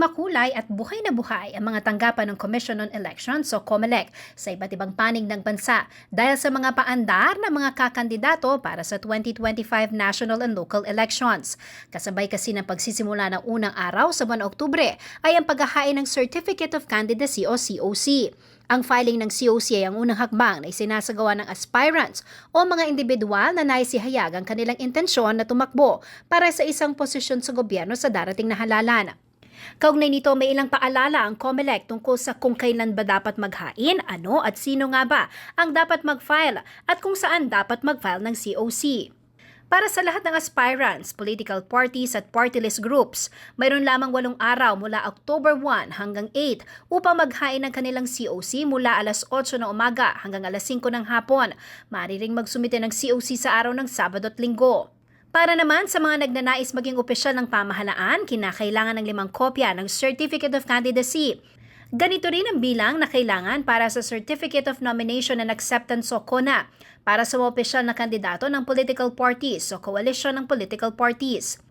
makulay at buhay na buhay ang mga tanggapan ng Commission on Elections o COMELEC sa iba't ibang panig ng bansa dahil sa mga paandar ng mga kakandidato para sa 2025 national and local elections. Kasabay kasi ng pagsisimula ng unang araw sa buwan Oktubre ay ang paghahain ng Certificate of Candidacy o COC. Ang filing ng COC ay ang unang hakbang na isinasagawa ng aspirants o mga individual na naisihayag ang kanilang intensyon na tumakbo para sa isang posisyon sa gobyerno sa darating na halalan. Kaugnay nito, may ilang paalala ang COMELEC tungkol sa kung kailan ba dapat maghain, ano at sino nga ba ang dapat mag-file at kung saan dapat mag-file ng COC. Para sa lahat ng aspirants, political parties at party list groups, mayroon lamang walong araw mula October 1 hanggang 8 upang maghain ng kanilang COC mula alas 8 ng umaga hanggang alas 5 ng hapon. Maaari ring magsumite ng COC sa araw ng Sabado at Linggo. Para naman sa mga nagnanais maging opisyal ng pamahalaan, kinakailangan ng limang kopya ng Certificate of Candidacy. Ganito rin ang bilang na kailangan para sa Certificate of Nomination and Acceptance o CONA para sa mga opisyal na kandidato ng political parties o coalition ng political parties.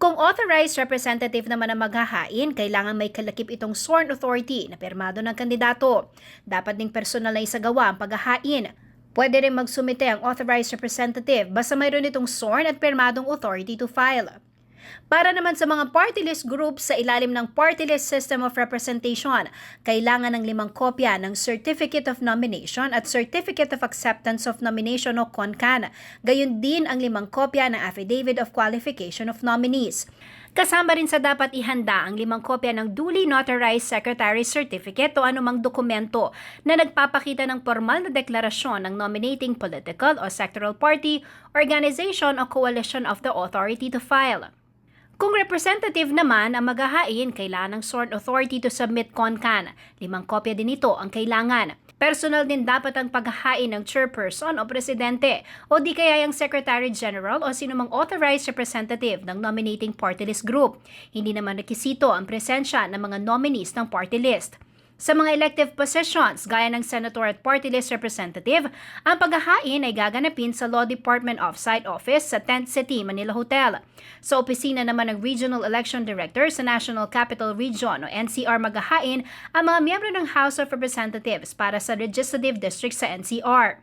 Kung authorized representative naman ang maghahain, kailangan may kalakip itong sworn authority na permado ng kandidato. Dapat ding personal na isagawa ang paghahain. Pwede rin magsumite ang authorized representative basta mayroon itong sworn at permadong authority to file. Para naman sa mga party list groups sa ilalim ng Party List System of Representation, kailangan ng limang kopya ng Certificate of Nomination at Certificate of Acceptance of Nomination o CONCAN. Gayon din ang limang kopya ng Affidavit of Qualification of Nominees. Kasama rin sa dapat ihanda ang limang kopya ng duly notarized secretary certificate o anumang dokumento na nagpapakita ng formal na deklarasyon ng nominating political o sectoral party, organization o coalition of the authority to file. Kung representative naman ang maghahain, kailangan ng sworn authority to submit CONCAN. Limang kopya din ito ang kailangan. Personal din dapat ang paghahain ng chairperson o presidente o di kaya yung secretary general o sinumang authorized representative ng nominating party list group. Hindi naman rekisito ang presensya ng mga nominees ng party list. Sa mga elective positions, gaya ng senator at party list representative, ang paghahain ay gaganapin sa Law Department Offsite Office sa Tent City, Manila Hotel. Sa opisina naman ng Regional Election Director sa National Capital Region o NCR maghahain ang mga miyembro ng House of Representatives para sa Legislative District sa NCR.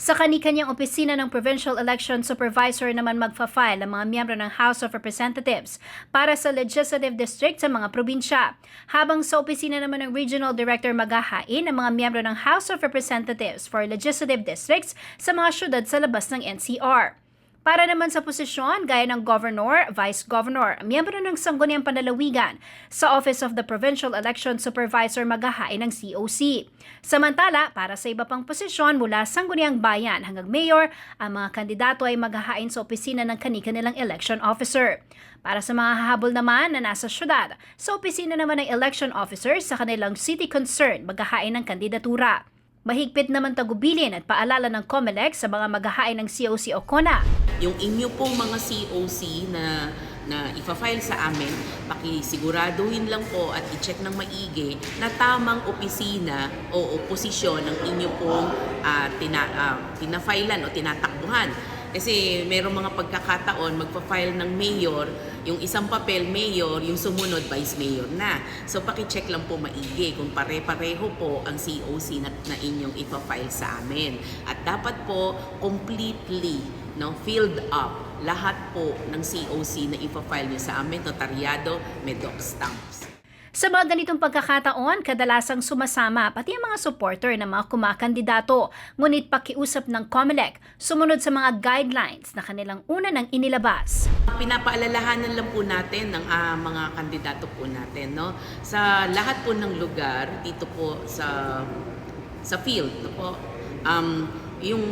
Sa kani-kanyang opisina ng Provincial Election Supervisor naman magfa-file ang mga miyembro ng House of Representatives para sa Legislative District sa mga probinsya. Habang sa opisina naman ng Regional Director maghahain ang mga miyembro ng House of Representatives for Legislative Districts sa mga syudad sa labas ng NCR. Para naman sa posisyon gaya ng Governor, Vice Governor, miyembro ng Sangguniang Panlalawigan, sa Office of the Provincial Election Supervisor maghahain ng COC. Samantala, para sa iba pang posisyon mula Sangguniang Bayan hanggang Mayor, ang mga kandidato ay maghahain sa opisina ng kani-kanilang election officer. Para sa mga hahabol naman na nasa syudad, sa opisina naman ng election officers sa kanilang city concern maghahain ng kandidatura. Mahigpit naman tagubilin at paalala ng COMELEC sa mga maghahain ng COC o CONA Yung inyo pong mga COC na na ifa-file sa amin, pakisiguraduhin lang po at i-check ng maigi na tamang opisina o posisyon ng inyo pong uh, tina, uh, tinafailan o tinatakbuhan. Kasi merong mga pagkakataon, magpa-file ng mayor, yung isang papel mayor, yung sumunod vice mayor na. So paki-check lang po maigi kung pare-pareho po ang COC na, na inyong ipa-file sa amin. At dapat po completely no, filled up lahat po ng COC na ipa-file nyo sa amin, notaryado, may doc stamps. Sa mga ganitong pagkakataon, kadalasang sumasama pati ang mga supporter ng mga kumakandidato. Ngunit pakiusap ng COMELEC, sumunod sa mga guidelines na kanilang una nang inilabas. Pinapaalalahanan lang po natin ng uh, mga kandidato po natin. No? Sa lahat po ng lugar, dito po sa sa field, no po, um, yung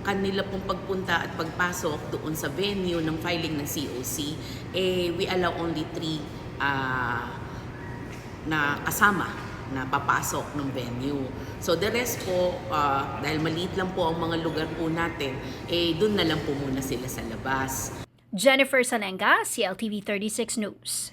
kanila pong pagpunta at pagpasok doon sa venue ng filing ng COC, eh, we allow only three uh, na kasama na papasok ng venue. So the rest po, uh, dahil maliit lang po ang mga lugar po natin, eh doon na lang po muna sila sa labas. Jennifer Sanenga, CLTV 36 News.